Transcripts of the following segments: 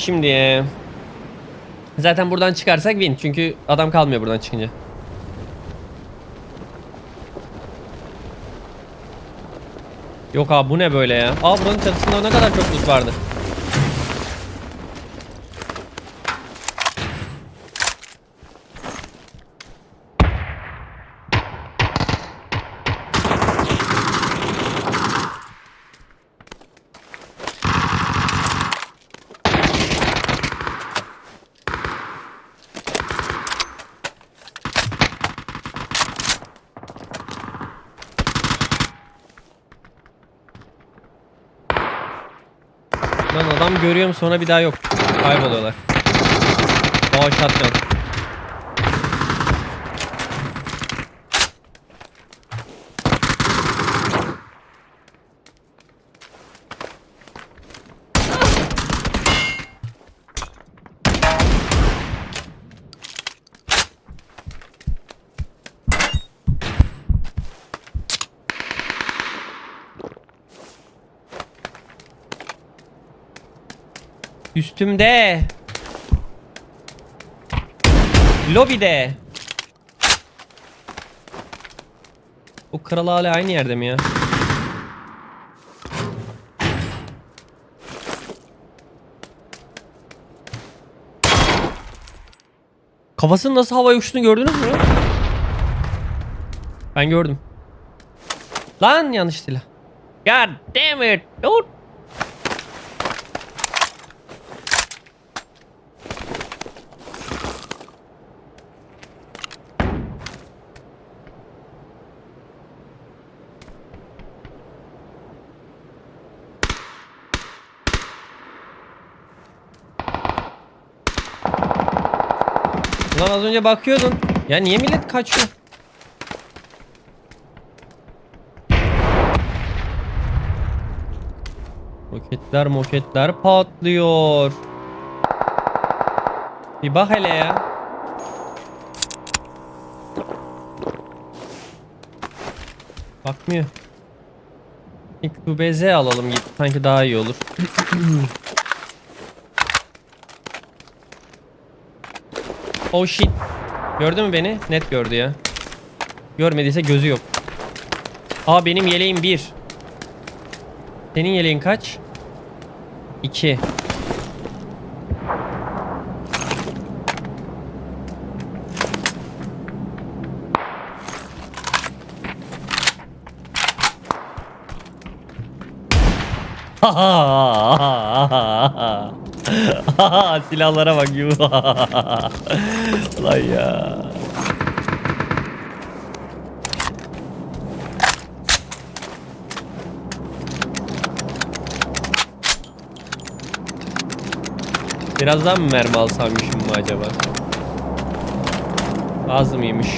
şimdi. Zaten buradan çıkarsak win. Çünkü adam kalmıyor buradan çıkınca. Yok abi bu ne böyle ya? Aa buranın çatısında ne kadar çok loot vardı. Lan adam görüyorum sonra bir daha yok. Kayboluyorlar. Aa shotgun. Üstümde. Lobide. O kral hala aynı yerde mi ya? Kafasının nasıl havaya uçtuğunu gördünüz mü? Ben gördüm. Lan yanlış silah. God damn it. Dude. Lan az önce bakıyordun. Ya niye millet kaçıyor? Roketler moketler patlıyor. Bir bak hele ya. Bakmıyor. İlk QBZ alalım git. Sanki daha iyi olur. Oh shit. Gördü mü beni? Net gördü ya. Görmediyse gözü yok. Aa benim yeleğim 1. Senin yeleğin kaç? 2. Silahlara bak yuh. Ulan ya. Biraz daha mı mermi alsaymışım mı acaba? Az mıymış?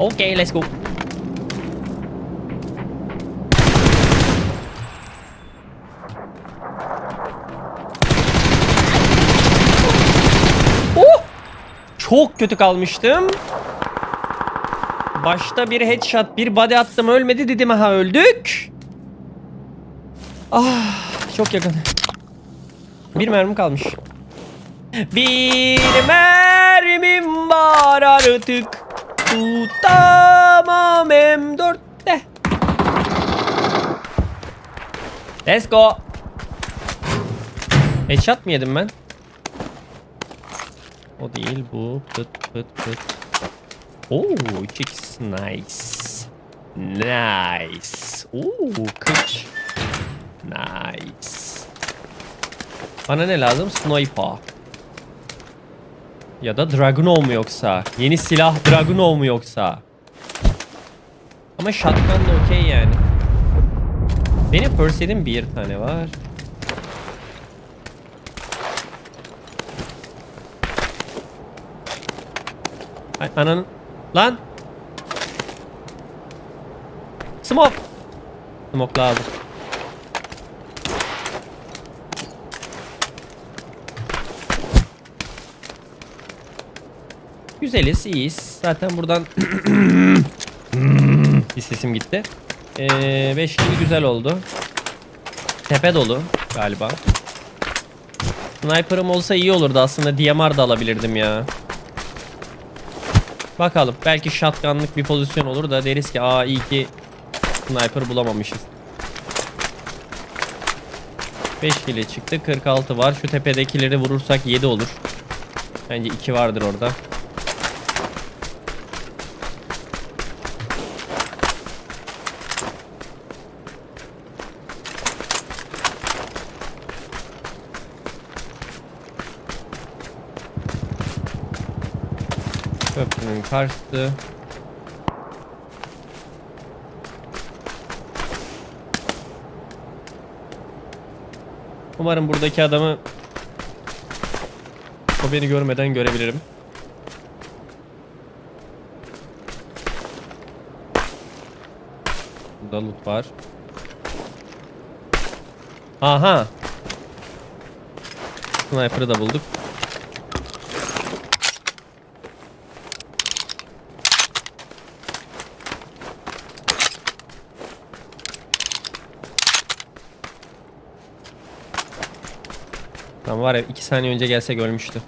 Okay, let's go. Oh! Çok kötü kalmıştım. Başta bir headshot, bir body attım ölmedi dedim ha öldük. Ah, çok yakın. Bir mermi kalmış. Bir mermim var artık. Tutamam M4'te. Let's go. Headshot mı yedim ben? O değil bu. Pıt pıt pıt. Oo, 3x nice. Nice. Oo, kıç. Nice. Bana ne lazım? Sniper. Ya da Dragunov mu yoksa? Yeni silah Dragunov mu yoksa? Ama shotgun da okey yani. Benim first bir tane var. Ay ananın. Lan. Smoke. Smoke lazım. Güzeliz, iyiyiz. Zaten buradan Bir sesim gitti. 5 kill güzel oldu. Tepe dolu galiba. Sniper'ım olsa iyi olurdu aslında. DMR da alabilirdim ya. Bakalım. Belki shotgunlık bir pozisyon olur da deriz ki aa iyi ki sniper bulamamışız. 5 kile çıktı. 46 var. Şu tepedekileri vurursak 7 olur. Bence 2 vardır orada. Köprünün karşısı. Umarım buradaki adamı o beni görmeden görebilirim. Burada loot var. Aha. Sniper'ı da bulduk. Tamam var ya 2 saniye önce gelsek ölmüştü.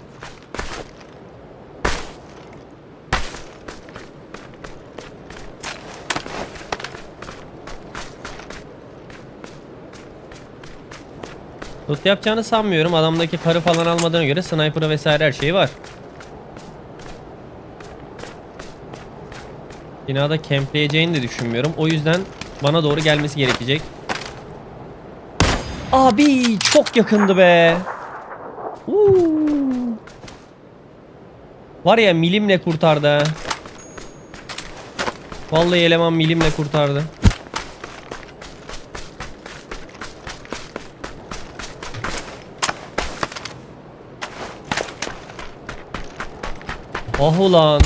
Loot yapacağını sanmıyorum. Adamdaki karı falan almadığına göre sniper'ı vesaire her şeyi var. Binada campleyeceğini de düşünmüyorum. O yüzden bana doğru gelmesi gerekecek. Abi çok yakındı be. Var ya milimle kurtardı ha. Vallahi eleman milimle kurtardı. Ah ulan.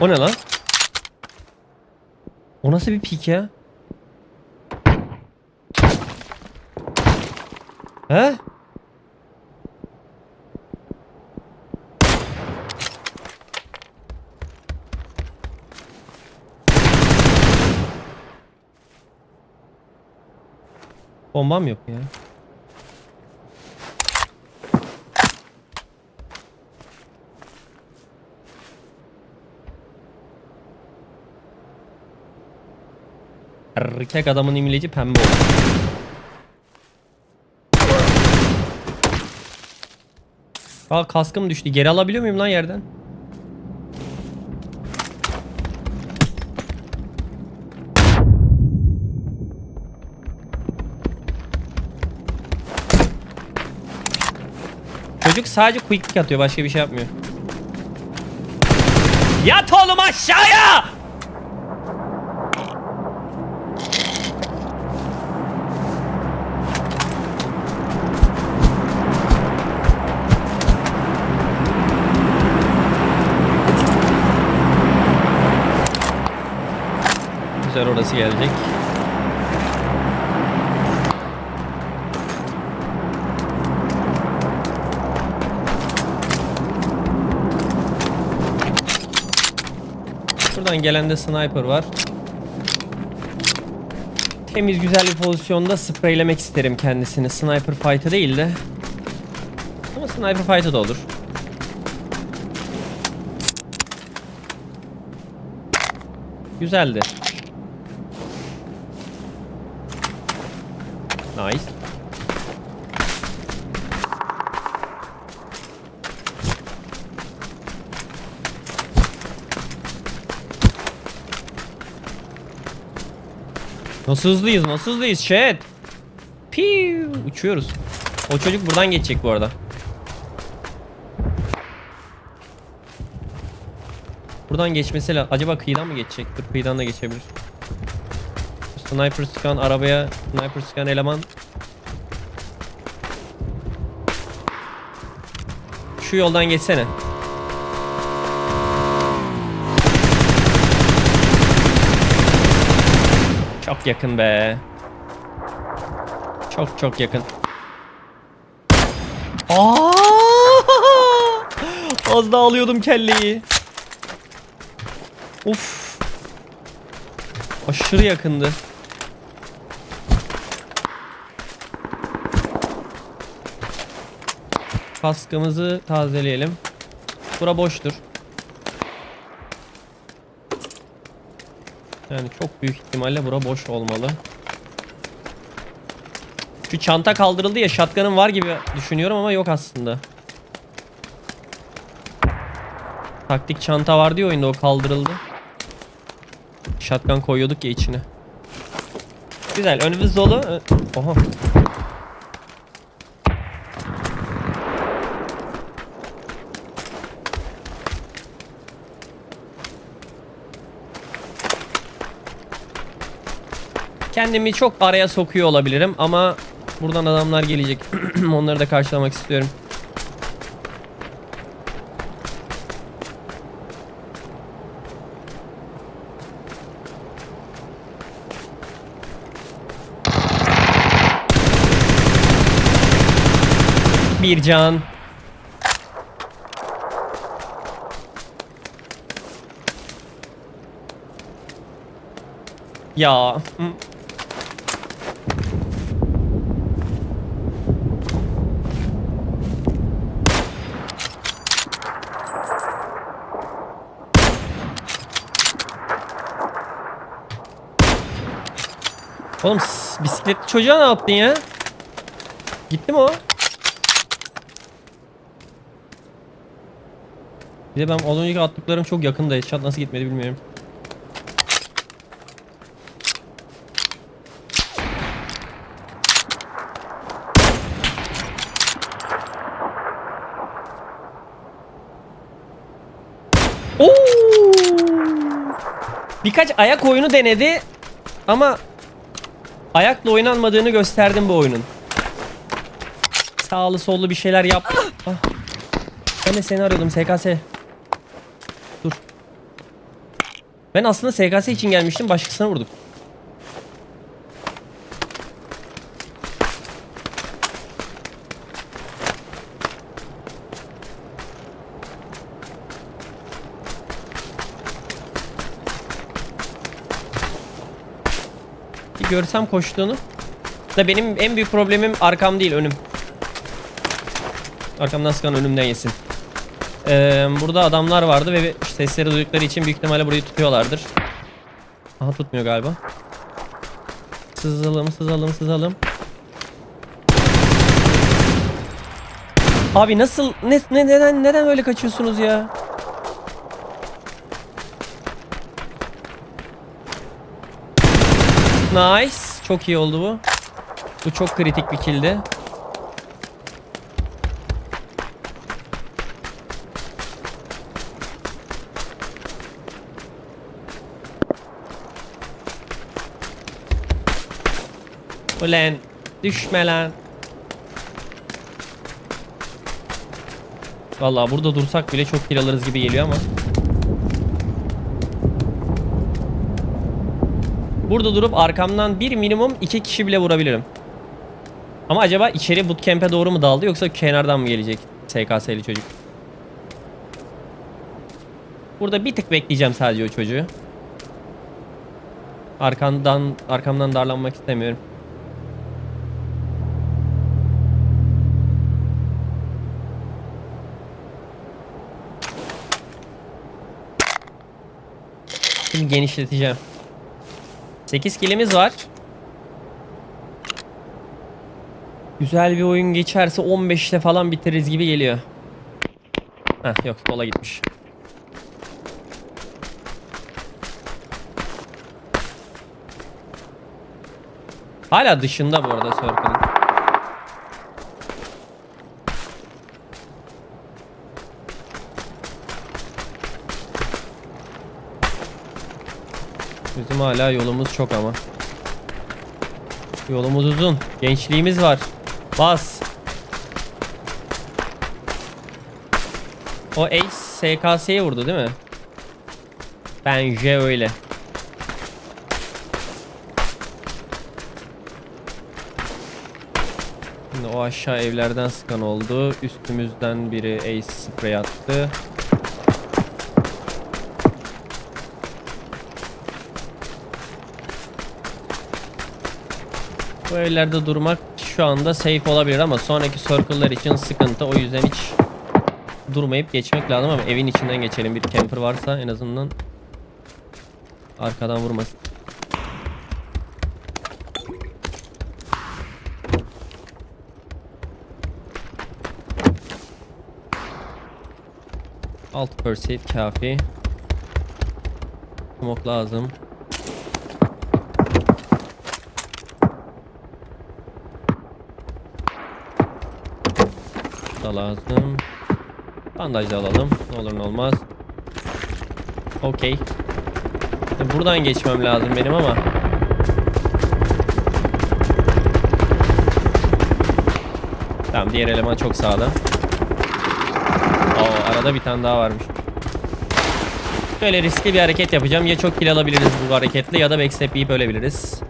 O ne lan? O nasıl bir pik ya? He? Bombam yok ya. Erkek adamın imleci pembe oldu. Aa kaskım düştü. Geri alabiliyor muyum lan yerden? Çocuk sadece quick atıyor. Başka bir şey yapmıyor. Yat oğlum aşağıya! Orası gelecek. Buradan gelen de sniper var. Temiz güzel bir pozisyonda spreylemek isterim kendisini. Sniper fight'ı değil de. Ama sniper fight'ı da olur. Güzeldi. Nice. Nasıl hızlıyız? Nasıl hızlıyız? Chat. Piu, uçuyoruz. O çocuk buradan geçecek bu arada. Buradan geçmesi lazım. Acaba kıyıdan mı geçecek? Dur kıyıdan da geçebilir. Sniper sıkan arabaya sniper sıkan eleman. Şu yoldan geçsene. Çok yakın be. Çok çok yakın. Az daha alıyordum kelleyi. Uf. Aşırı yakındı. Kaskımızı tazeleyelim. Bura boştur. Yani çok büyük ihtimalle bura boş olmalı. Şu çanta kaldırıldı ya şatkanın var gibi düşünüyorum ama yok aslında. Taktik çanta vardı ya oyunda o kaldırıldı. Şatkan koyuyorduk ya içine. Güzel önümüz dolu. Oha. Kendimi çok araya sokuyor olabilirim ama buradan adamlar gelecek. Onları da karşılamak istiyorum. Bir can. Ya. Oğlum bisikletli çocuğa ne yaptın ya? Gitti mi o? Bir de ben az önceki attıklarım çok yakında. Headshot nasıl gitmedi bilmiyorum. Oo! Birkaç ayak oyunu denedi ama ayakla oynanmadığını gösterdim bu oyunun. Sağlı sollu bir şeyler yap. Ah. Ben de seni arıyordum SKS. Dur. Ben aslında SKS için gelmiştim başkasına vurduk. Görsem koştuğunu. Da benim en büyük problemim arkam değil önüm. Arkamdan sıkan önümden yesin. Ee, burada adamlar vardı ve sesleri duydukları için büyük ihtimalle burayı tutuyorlardır. Aha tutmuyor galiba. Sızalım sızalım sızalım. Abi nasıl ne, ne neden neden öyle kaçıyorsunuz ya? Nice. Çok iyi oldu bu. Bu çok kritik bir killdi. Ulan düşme lan. Vallahi burada dursak bile çok kill alırız gibi geliyor ama. Burada durup arkamdan bir minimum iki kişi bile vurabilirim. Ama acaba içeri bootcamp'e doğru mu daldı yoksa kenardan mı gelecek SKS'li çocuk? Burada bir tık bekleyeceğim sadece o çocuğu. Arkandan arkamdan darlanmak istemiyorum. Şimdi genişleteceğim. 8 kilimiz var. Güzel bir oyun geçerse 15'te falan bitiririz gibi geliyor. Heh yok sola gitmiş. Hala dışında bu arada Circle'ın. Dostum hala yolumuz çok ama. Yolumuz uzun. Gençliğimiz var. Bas. O Ace SKS'ye vurdu değil mi? Bence öyle. Şimdi o aşağı evlerden sıkan oldu. Üstümüzden biri Ace sprey attı. Bu evlerde durmak şu anda safe olabilir ama sonraki circle'lar için sıkıntı. O yüzden hiç durmayıp geçmek lazım ama evin içinden geçelim. Bir camper varsa en azından arkadan vurmasın. Alt pursuit kafi. Smoke lazım. Da lazım. Bandaj da alalım. Ne olur ne olmaz. Okey. E, Buradan geçmem lazım benim ama. Tamam diğer eleman çok sağda. Oo, arada bir tane daha varmış. Böyle riskli bir hareket yapacağım. Ya çok kill alabiliriz bu hareketle ya da backstep yiyip ölebiliriz.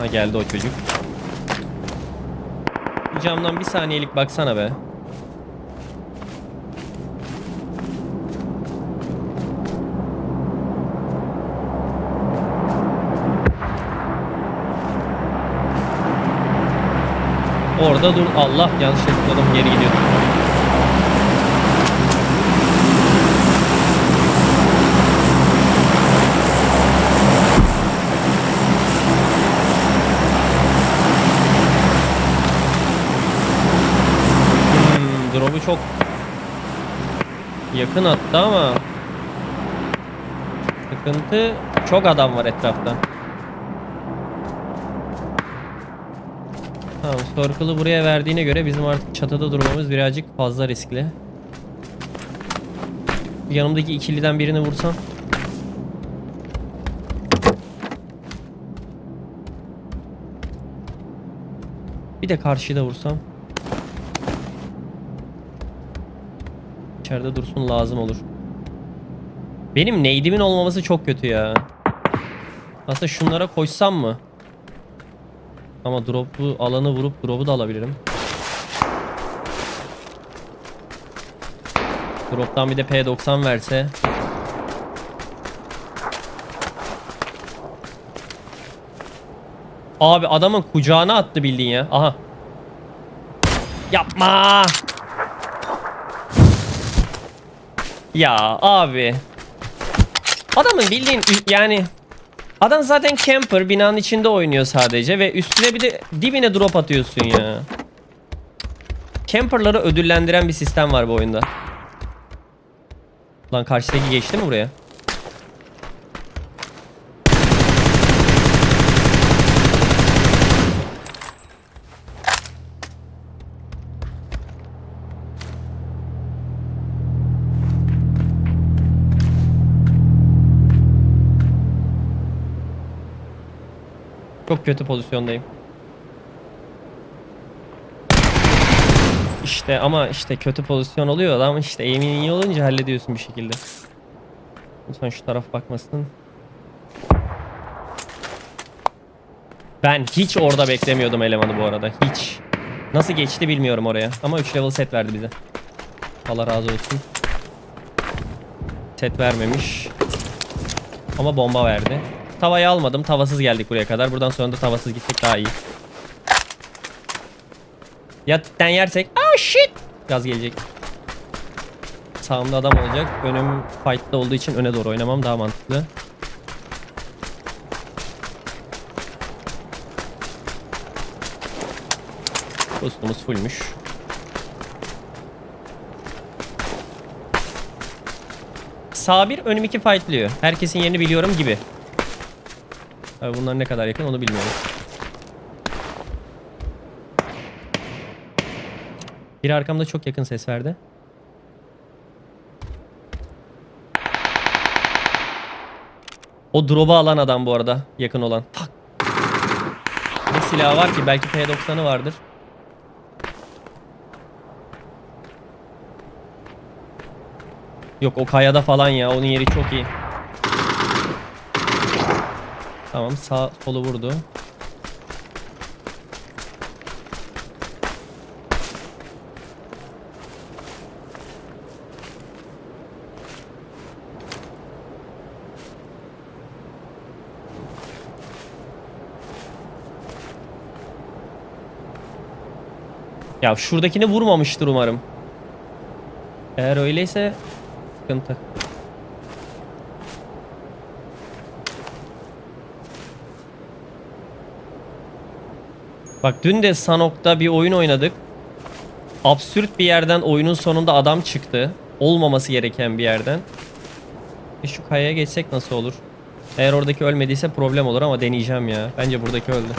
Aha geldi o çocuk. Camdan bir saniyelik baksana be. Orada dur. Allah yanlışlıkla tıkladım geri gidiyor. Drop'u çok yakın attı ama sıkıntı çok adam var etrafta. Tamam, circle'ı buraya verdiğine göre bizim artık çatıda durmamız birazcık fazla riskli. Yanımdaki ikiliden birini vursam. Bir de karşıya da vursam. İçeride dursun lazım olur. Benim nade'imin olmaması çok kötü ya. Aslında şunlara koşsam mı? Ama drop'u alanı vurup drop'u da alabilirim. Drop'tan bir de P90 verse. Abi adamın kucağına attı bildiğin ya. Aha. Yapma. Ya abi. Adamın bildiğin yani adam zaten camper binanın içinde oynuyor sadece ve üstüne bir de dibine drop atıyorsun ya. Camperları ödüllendiren bir sistem var bu oyunda. Lan karşıdaki geçti mi buraya? Çok kötü pozisyondayım. İşte ama işte kötü pozisyon oluyor ama işte aim'in iyi olunca hallediyorsun bir şekilde. Lütfen şu taraf bakmasın. Ben hiç orada beklemiyordum elemanı bu arada. Hiç. Nasıl geçti bilmiyorum oraya. Ama 3 level set verdi bize. Allah razı olsun. Set vermemiş. Ama bomba verdi. Tavayı almadım. Tavasız geldik buraya kadar. Buradan sonra da tavasız gitsek daha iyi. Ya titten yersek. Ah shit. Gaz gelecek. Sağımda adam olacak. Önüm fight'ta olduğu için öne doğru oynamam daha mantıklı. Boostumuz fullmüş. Sağ bir önüm iki fightlıyor. Herkesin yerini biliyorum gibi. Tabii bunlar ne kadar yakın onu bilmiyorum. Biri arkamda çok yakın ses verdi. O drop'u alan adam bu arada yakın olan. Tak. Ne silahı var ki? Belki P90'ı vardır. Yok o kayada falan ya. Onun yeri çok iyi. Tamam sağ solu vurdu. Ya şuradakini vurmamıştır umarım. Eğer öyleyse sıkıntı. Bak dün de Sanok'ta bir oyun oynadık. Absürt bir yerden oyunun sonunda adam çıktı. Olmaması gereken bir yerden. E şu kayaya geçsek nasıl olur? Eğer oradaki ölmediyse problem olur ama deneyeceğim ya. Bence buradaki öldü.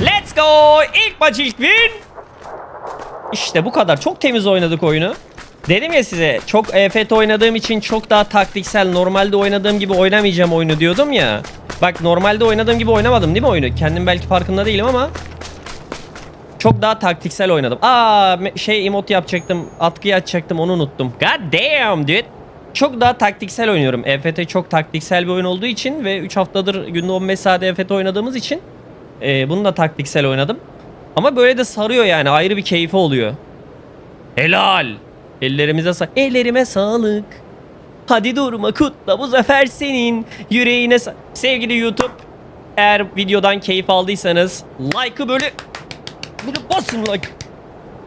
Let's ilk win! İşte bu kadar. Çok temiz oynadık oyunu. Dedim ya size çok EFT oynadığım için çok daha taktiksel normalde oynadığım gibi oynamayacağım oyunu diyordum ya. Bak normalde oynadığım gibi oynamadım değil mi oyunu? Kendim belki farkında değilim ama çok daha taktiksel oynadım. Aa şey emot yapacaktım. Atkıyı açacaktım onu unuttum. God damn dude. Çok daha taktiksel oynuyorum. EFT çok taktiksel bir oyun olduğu için ve 3 haftadır günde 15 saat EFT oynadığımız için e, bunu da taktiksel oynadım. Ama böyle de sarıyor yani ayrı bir keyfi oluyor. Helal. Ellerimize sa Ellerime sağlık. Hadi durma kutla bu zafer senin. Yüreğine sa- Sevgili YouTube eğer videodan keyif aldıysanız like'ı böyle böyle basın like.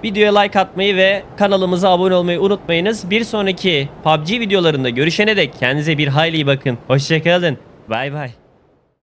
Videoya like atmayı ve kanalımıza abone olmayı unutmayınız. Bir sonraki PUBG videolarında görüşene dek kendinize bir hayli bakın. Hoşçakalın. Bay bay.